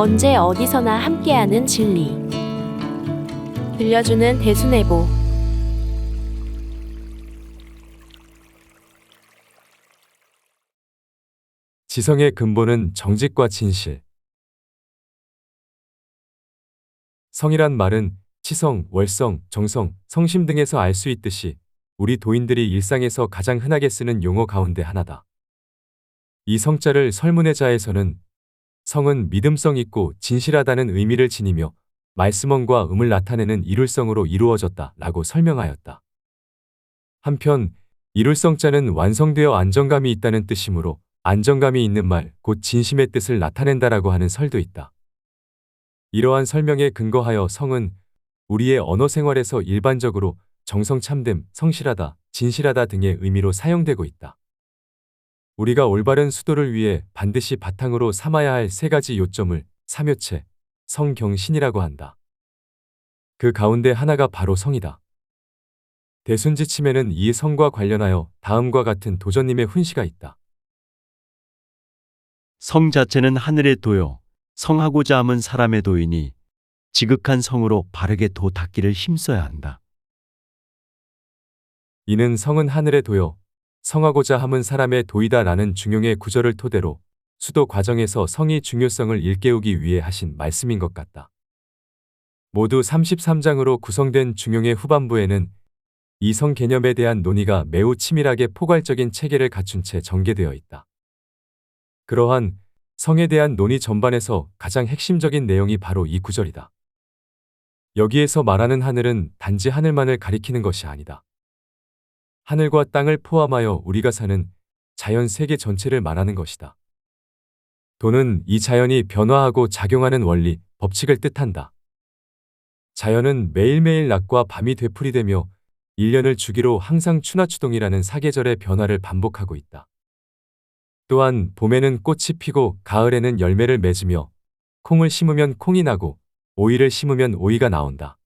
언제 어디서나 함께하는 진리. 들려주는 대순애보. 지성의 근본은 정직과 진실. 성이란 말은 치성, 월성, 정성, 성심 등에서 알 수 있듯이 우리 도인들이 일상에서 가장 흔하게 쓰는 용어 가운데 하나다. 이 성자를 설문의 자에서는 성은 믿음성 있고 진실하다는 의미를 지니며 말씀원과 음을 나타내는 이룰성으로 이루어졌다 라고 설명하였다. 한편 이룰성자는 완성되어 안정감이 있다는 뜻이므로 안정감이 있는 말, 곧 진심의 뜻을 나타낸다라고 하는 설도 있다. 이러한 설명에 근거하여 성은 우리의 언어 생활에서 일반적으로 정성 참됨, 성실하다, 진실하다 등의 의미로 사용되고 있다. 우리가 올바른 수도를 위해 반드시 바탕으로 삼아야 할 세 가지 요점을 삼요체, 성경신이라고 한다. 그 가운데 하나가 바로 성이다. 대순지침에는 이 성과 관련하여 다음과 같은 도전님의 훈시가 있다. 성 자체는 하늘의 도요. 성하고자 함은 사람의 도이니 지극한 성으로 바르게 도 닦기를 힘써야 한다. 이는 성은 하늘의 도요. 성하고자 함은 사람의 도이다 라는 중용의 구절을 토대로 수도 과정에서 성의 중요성을 일깨우기 위해 하신 말씀인 것 같다. 모두 33장으로 구성된 중용의 후반부에는 이 성 개념에 대한 논의가 매우 치밀하게 포괄적인 체계를 갖춘 채 전개되어 있다. 그러한 성에 대한 논의 전반에서 가장 핵심적인 내용이 바로 이 구절이다. 여기에서 말하는 하늘은 단지 하늘만을 가리키는 것이 아니다. 하늘과 땅을 포함하여 우리가 사는 자연 세계 전체를 말하는 것이다. 도는 이 자연이 변화하고 작용하는 원리, 법칙을 뜻한다. 자연은 매일매일 낮과 밤이 되풀이되며 1년을 주기로 항상 추나추동이라는 사계절의 변화를 반복하고 있다. 또한 봄에는 꽃이 피고 가을에는 열매를 맺으며 콩을 심으면 콩이 나고 오이를 심으면 오이가 나온다.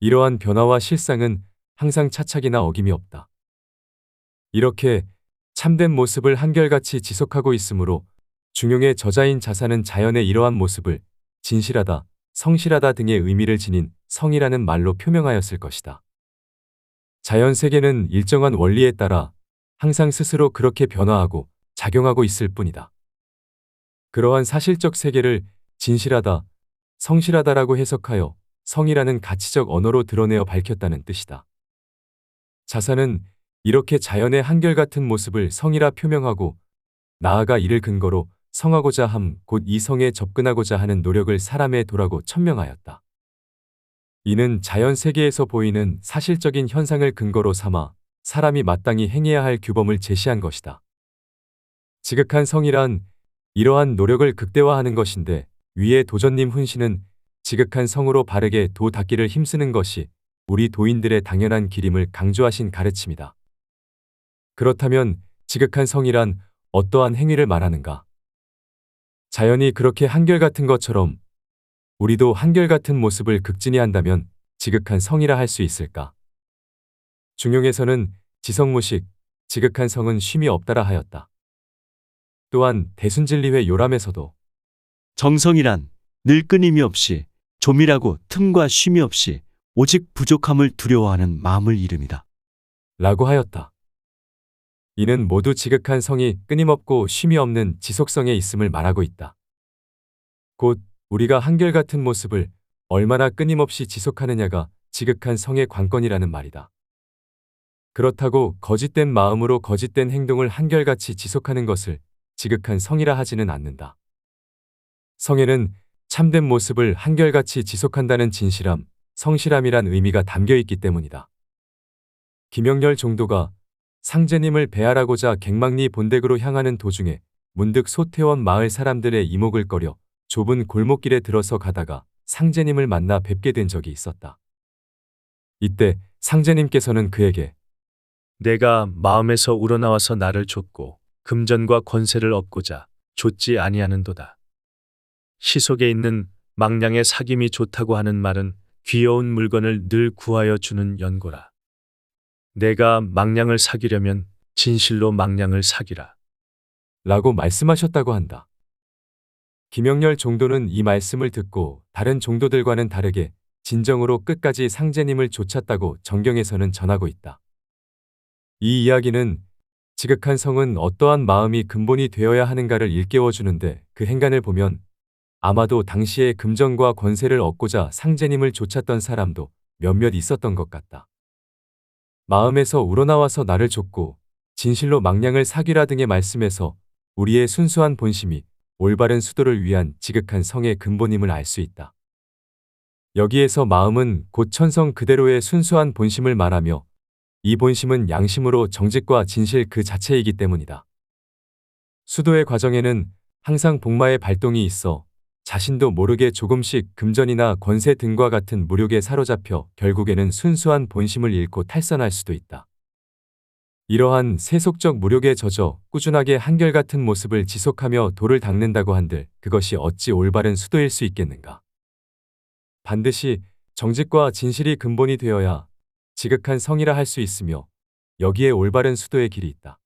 이러한 변화와 실상은 항상 차착이나 어김이 없다. 이렇게 참된 모습을 한결같이 지속하고 있으므로 중용의 저자인 자사는 자연의 이러한 모습을 진실하다, 성실하다 등의 의미를 지닌 성이라는 말로 표명하였을 것이다. 자연 세계는 일정한 원리에 따라 항상 스스로 그렇게 변화하고 작용하고 있을 뿐이다. 그러한 사실적 세계를 진실하다, 성실하다라고 해석하여 성이라는 가치적 언어로 드러내어 밝혔다는 뜻이다. 자사는 이렇게 자연의 한결같은 모습을 성이라 표명하고 나아가 이를 근거로 성하고자 함, 곧 이 성에 접근하고자 하는 노력을 사람의 도라고 천명하였다. 이는 자연 세계에서 보이는 사실적인 현상을 근거로 삼아 사람이 마땅히 행해야 할 규범을 제시한 것이다. 지극한 성이란 이러한 노력을 극대화하는 것인데 위에 도전님 훈시는 지극한 성으로 바르게 도 닦기를 힘쓰는 것이 우리 도인들의 당연한 기림을 강조하신 가르침이다. 그렇다면 지극한 성이란 어떠한 행위를 말하는가? 자연이 그렇게 한결같은 것처럼 우리도 한결같은 모습을 극진히 한다면 지극한 성이라 할 수 있을까? 중용에서는 지성무식, 지극한 성은 쉼이 없다라 하였다. 또한 대순진리회 요람에서도 정성이란 늘 끊임이 없이 조밀하고 틈과 쉼이 없이 오직 부족함을 두려워하는 마음을 이름이다. 라고 하였다. 이는 모두 지극한 성이 끊임없고 쉼이 없는 지속성에 있음을 말하고 있다. 곧 우리가 한결같은 모습을 얼마나 끊임없이 지속하느냐가 지극한 성의 관건이라는 말이다. 그렇다고 거짓된 마음으로 거짓된 행동을 한결같이 지속하는 것을 지극한 성이라 하지는 않는다. 성에는 참된 모습을 한결같이 지속한다는 진실함, 성실함이란 의미가 담겨 있기 때문이다. 김영렬 종도가 상제님을 배하라고자 갱망리 본댁으로 향하는 도중에 문득 소태원 마을 사람들의 이목을 꺼려 좁은 골목길에 들어서 가다가 상제님을 만나 뵙게 된 적이 있었다. 이때 상제님께서는 그에게 내가 마음에서 우러나와서 나를 줬고 금전과 권세를 얻고자 줬지 아니하는도다. 시속에 있는 망량의 사김이 좋다고 하는 말은 귀여운 물건을 늘 구하여 주는 연고라. 내가 망량을 사기려면 진실로 망량을 사기라. 라고 말씀하셨다고 한다. 김영렬 종도는 이 말씀을 듣고 다른 종도들과는 다르게 진정으로 끝까지 상제님을 쫓았다고 정경에서는 전하고 있다. 이 이야기는 지극한 성은 어떠한 마음이 근본이 되어야 하는가를 일깨워 주는데 그 행간을 보면 아마도 당시에 금전과 권세를 얻고자 상제님을 쫓았던 사람도 몇몇 있었던 것 같다. 마음에서 우러나와서 나를 쫓고 진실로 망량을 사귀라 등의 말씀에서 우리의 순수한 본심이 올바른 수도를 위한 지극한 성의 근본임을 알 수 있다. 여기에서 마음은 곧 천성 그대로의 순수한 본심을 말하며 이 본심은 양심으로 정직과 진실 그 자체이기 때문이다. 수도의 과정에는 항상 복마의 발동이 있어 자신도 모르게 조금씩 금전이나 권세 등과 같은 무력에 사로잡혀 결국에는 순수한 본심을 잃고 탈선할 수도 있다. 이러한 세속적 무력에 젖어 꾸준하게 한결같은 모습을 지속하며 돌을 닦는다고 한들 그것이 어찌 올바른 수도일 수 있겠는가. 반드시 정직과 진실이 근본이 되어야 지극한 성이라 할 수 있으며 여기에 올바른 수도의 길이 있다.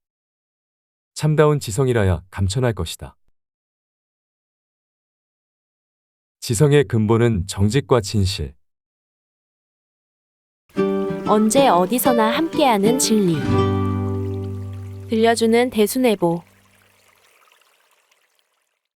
참다운 지성이라야 감천할 것이다. 지성의 근본은 정직과 진실. 언제 어디서나 함께하는 진리. 들려주는 대수내보